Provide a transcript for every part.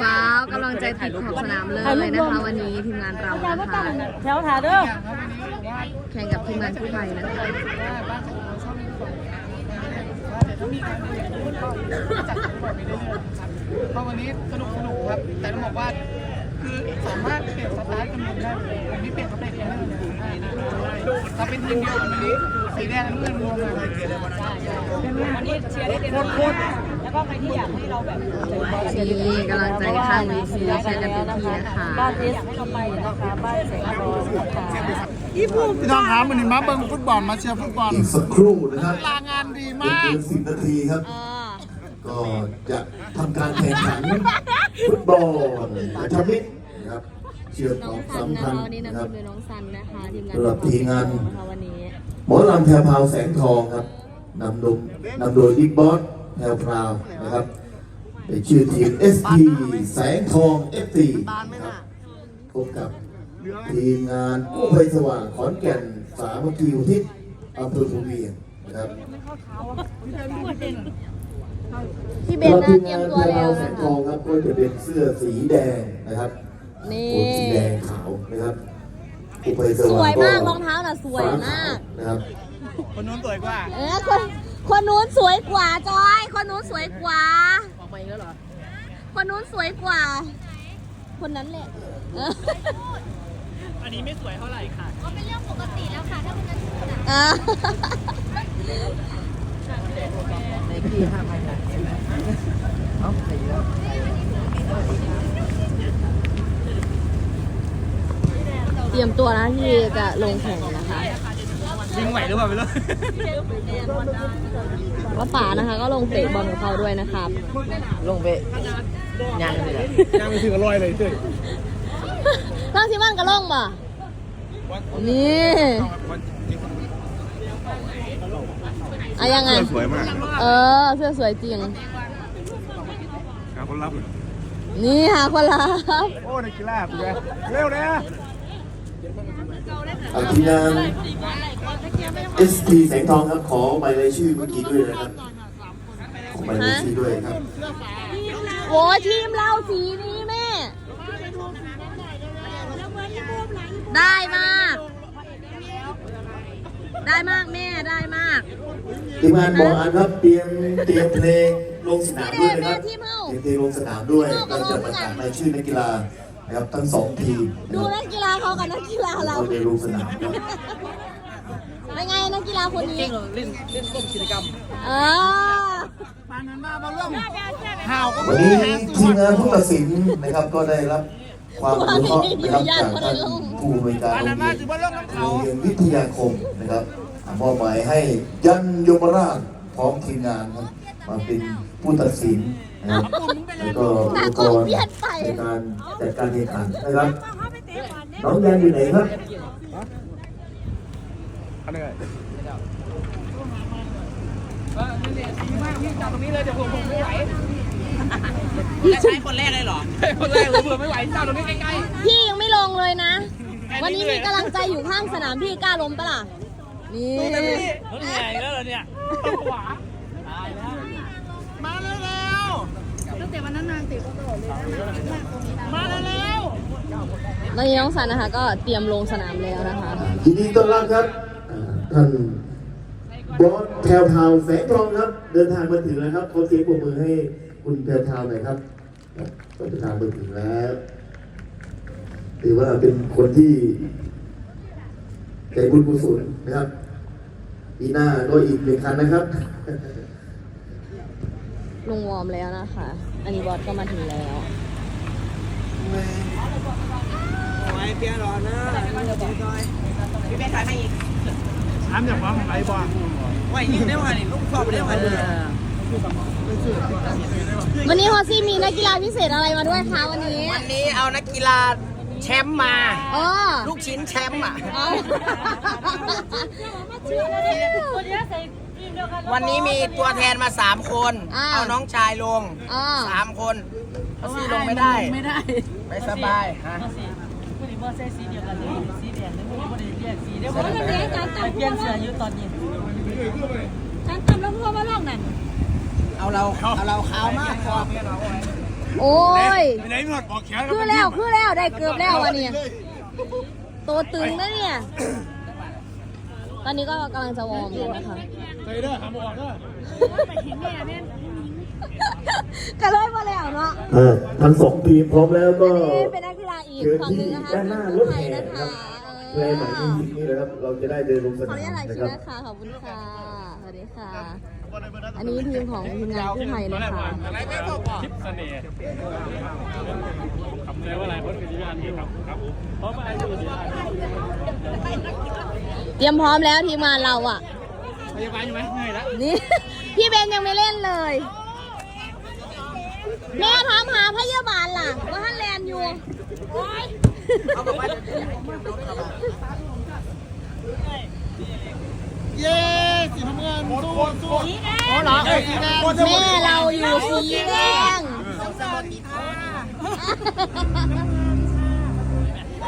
ว้าวกำลังใจติดขอบสนามเลยนะคะวันนี้ทีมงานเรานะคะแถวถาเด้อแข่งกับทีมงานกู้ภัยนะคะเพราะวันนี้สนุกสนุกครับ แต่ต้องบอกว่าคือสามารถเปลี่ยนสไตล์กันได้เลยผมนี่เปลี่ยนสไตล์เองได้เลยเราเป็นทีมเดียวกันวันนี้สีแดงน้ำเงินรวมกันวันนี้เชียร์ได้เต็มที่แล้ว ก็ใครที่อยากให้เราแบบที่กำลังใจข้างเวทีเชียร์กันเต็มที่นะคะบ้านเอสให้เราไปนะคะบ้านแสงทองนะคะพี่น้องครับวันนี้มาเบิ่งฟุตบอลมาเชียร์ฟุตบอลอีกสักครู่นะครับลางานดีไม่มากเกินสิบนาทีครับเออก็จะทำการแข่งขันฟุตบอลประชามิตรนะครับเชือกน้ขอองงซันสำนะคัญคะวันนี้นะนะคคะรับคือน้องซันนะคะทีมงานสำหรับทีมงานนะคะวันนี้หมอลำแพรวพราวแสงทองครับนำโดยนำโดยบิ๊กบอส แพรวพราวนะครับในชื่อทีม SP แสงทอง FT นะครับพบกับทีมงานกู้ภัยสว่างขอนแก่นสามัคคีอุทิศอำเภอภูเวียงนะครับพี่เบนนะเตรียมตัวแล้วแสนะงทคะองครับก็จะเป็นเสื้อสีแดงนะครับนี่โอ้สีแดงขาวนะครับกู้ภัยสสว่างวยมากรองเท้าน่ะสวยมากนะครับคนนู้นสวยกว่า เออคน คนนู้นสวยกว่าจอย คนนู้นสวยกว่า ออกมาอีกแล้วเหรอ คนนู้นสวยกว่า คนนั้นแหละเอออันนี้ไม่สวยเท่าไหร่ค่ะอะเตรียมตัวนะที่จะลงแข่งนะคะ ยิงไหวหรือเปล่าไม่รู้ว่าป๋านะคะ ก็ลงเตะบอลกับเขาด้วยนะครับ ลงไปยังเลยยังไม่ถึงอร่อยเลยเจ้ยร่างที่มันก็ลงบ่นี่อะยังไงสวยมาก เออ เสื้อสวยจริงครับคนรับเลยนี่หาคนรับ โอ้ในกีฬาคุณแกเร็วเลย อาทีมงาน SP แสงทองครับขอหมายเลขชื่อเมื่อกี้ด้วยนะครับขอหมายเลขชื่อด้วยครับโอ้ทีมเราสีนี้แม่ ได้มาก ได้มากแม่ได้มากทีมงานบอกอันครับเตรียมเตรียมเพลงลงสนามด้วยนะครับทีมเฮาเตรียมเพลงลงสนามด้วยเราจะประกาศรายชื่อนักกีฬา นะครับทั้งสองทีมนะดูครับนักกีฬาเขากับนักกีฬาเราเราจะลงสนามครับเป็นไงนักกีฬาคนนี้ เล่นเล่นร่วมกิจกรรมเออปานนั้นมามาร่วมห่าวก็วันนี้ทีมงานผู้ตัดสินนะครับก็ได้รับความอนุเคราะห์นะครับจากท่านผู้บริการโรงเรียนโรงเรียนวิทยาคมนะครับมอบหมายให้ยันยมราชพร้อมทีมงานครับมาเป็นผู้ตัดสิน นะครับแล้วก็อุปกรณ์ในการจัดการแข่งขันนะครับ น้องยันอยู่ไหนครับอันนี้เออนี่เนี่ยดีมากพี่จับตรงนี้เลยเดี๋ยวผมผมไม่ไหวจะใช้คนแรกเลยเหรอ คนแรกเลยเผื่อไม่ไหวจับตรงนี้ใกล้พี่ยังไม่ลงเลยนะ วันนี้มีกำลังใจอยู่ข้างสนามพี่กล้าล้มปะล่ะ นี่ๆรถใหญ่แล้วเหรอเนี่ยขวาตายแล้ว มาเร็วๆตั้ง แต่วันนั้นนางติดตลอดเลยมาเร็วตอนนี้น้องสันนะคะ ก็เตรียมลงสนามแล้วนะคะ ยินดีต้อนรับครับอ่าท่านบอสแพรวพราวแสงทองครับ เดินทางมาถึงแล้วครับขอเสียงปรบมือให้คุณแพรวพราวหน่อยครับครับเดินทางมาถึงแล้วถือว่าเป็นคนที่ใจบุญกุศลนะครับปีหน้าก็อีกหนึ่งคันนะครับ ลงวอร์มแล้วนะคะ อันนี้บอสก็มาถึงแล้วไว้เปียรอนะพี่เป้ถ่ายให้อีกถามจากความไรบ้างไหวยืนได้วันนี้ลูกสอบได้วันเลยวันนี้ฮอซี่มีนักกีฬาพิเศษอะไรมาด้วยคะวันนี้ วันนี้เอานักกีฬาแชมป์มาอ๋อลูกชิ้นแชมป์อะอ๋อ วันนี้มีตัวแทนมา3คน อ่าเอาน้องชายลงอ๋อ3คนเอาซี่ลงไม่ได้ ไม่ได้ไม่สบายฮะ ผู้ดีบอสใส่สีเดียวกันเลยสีแดงแล้วผู้ดีบอสเรียกสีเดียวกันเลยไปเปลี่ยนเสื้ออยู่ตอนนี้ฉันทำแล้วพ่อมาลอกนั่นเอาเราเอาเราขาวมากพอโอ้ย ไหนหนวดบอกแขนคือแล้ว คือแล้ว ได้เกือบแล้ววันนี้ตัวตึงนะเนี่ย ตอนนี้ก็กำลังจะวอร์มกันนะคะใส่เด้อหามออกเด้อก็เลยมาแล้วเนาะอ่าทั้งสองทีมพร้อมแล้วก็นี่เป็นนักกีฬาอีกเชิญฝั่งหที่นึ่งนะคะด้านหน้ารถไทยแห่นะนะครับคะเพลงใหม่ที่ยิงนี่นะครับ เราจะได้เดินลงสขออนามนุญาตถ่ายคนะลิคปรับ นะคะขอบคุณค่ะสวัสดีค่ะ อันนี้ทีมของทีมงานกู้ภัยเลยค่ะทิปเสน่ห์คำใจว่าอะไรคนเป็นที่งานที่ครับครับผมเพราะว่าอายุดี เตรียมพร้อมแล้วทีมงานเราอะ พยาบาลอยู่ไหมเหนื่อยแล้วนี่ พี่เบนยังไม่เล่นเลย แม่ถามหาพยาบาลล่ะ ว่าท่านแลนอยู่โอ๊ยเย้สีน้ำเงินสู้สู้โอ้เหรอสีแดงแม่เราอยู่สีแดง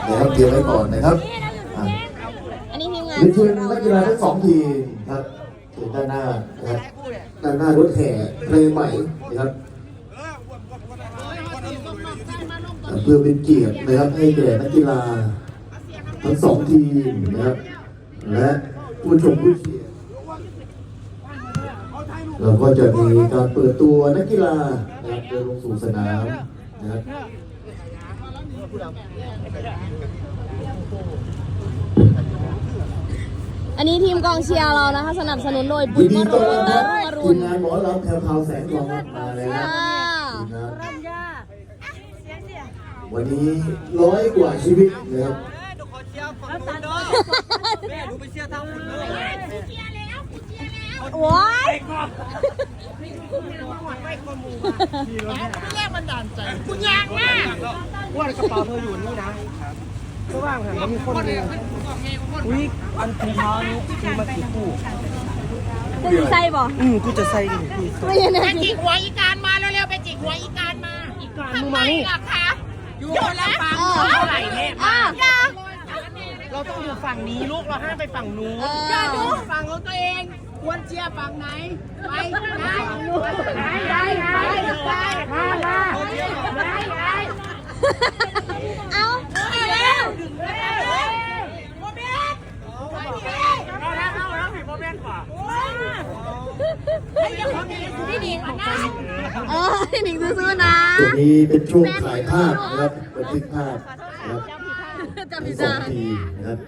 เดี๋ยวเตรียมไว้ก่อนนะครับ เรียนเชิญนักกีฬาทั้งสองทีมครับเชิญด้านหน้านะครับด้านหน้ารถแห่เพลงใหม่นะครับเพื่อเป็นเกียรตินะครับให้แก่นักกีฬาทั้งสองทีมนะครับและผู้ชมผู้เชียร์เราก็จะมีการเปิดตัวนักกีฬานะครับเดินลงสู่สนามนะครับ นนี้ทีมกองเชียร์เรานะคะ สนับสนุนโดยยิปุ๋ยนดีมะต้รุอนนรับมะรุทีนมงานหมอลำแถวเผาแสงทองครับมาเลยนะอ่าวันนี้ร้อยกว่าชีวิตนะครับแม่ดูไปเชียร์ทางคุณเลยโอ้ยว่ากระเป๋าเธออยู่นี่นะ ก็ว่างหันมามีคนเลยอุ้ยอันถุงเท้านี้ซื้อมากี่คู่จะมีไส้บ่อืมกูจะใส่ดิกูไม่ใช่นะไปจิกหัวอีการมาเร็วๆไปจิกหัวอีการมาอีการทำไมล่ะคะอยู่คนละฝั่งเท่าไหร่เนี่ยอะเราต้องอยู่ฝั่งนี้ลูกเราห้ามไปฝั่งนู้นเอออย่าดูฝั่งของตัวเองควรเชียร์ฝั่งไหนไปไหนไหนไหนไหนไหนมามาไหนไหนเอาเร็วโม เมนต์ไปพี่เอาแล้วเอาแล้วผิดโมเมนต์กว่าไอ้เจ้าของนี่คือพี่ดีกว่านะเออหนิงซื้อๆนะตัวนี้เป็นช่วงถ่ายภาพนะครับบันทึกภาพนะครับจำทั้ผิงดสองจ้าทีนะครับ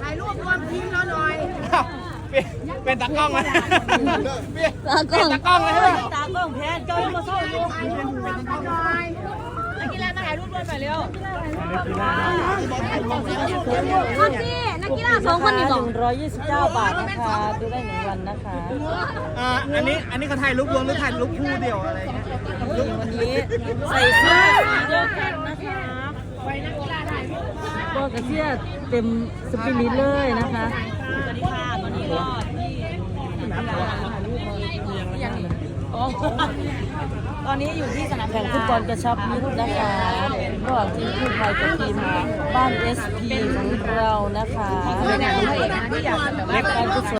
ถ่ายรูปรวมทีมเราหน่อย เป็นตากล้องไหมแล้วก็ตากล้องเลยใช่ไหมตากล้องแพนเจ้ามาซ่อมอยู่ถ่ายรูปรวมกันหน่อย รูปด้วยหน่อยเร็วคนที่นักกีฬาสองคนนี่บอกร้อยยี่สิบเก้าบาทนะคะ ดูได้หนึ่งวันนะคะอ่าอันนี้อันนี้เขาถ่ายรูปรวมหรือถ่ายรูปคู่เดียวอะไรเงี้ยวันนี้ใส่เสื้อสีเดียวกันนะคะก็กระเทียเต็มสปิริตเลยนะคะสวัสดีค่ะตอนนี้ก็ ตอนนี้อยู่ที่สนามแข่งฟุตบอลกระชับมิตรนะคะระหว่างทีมกู้ภัยกับทีมบ้านเอสพีของเรานะคะเล็กการกุศล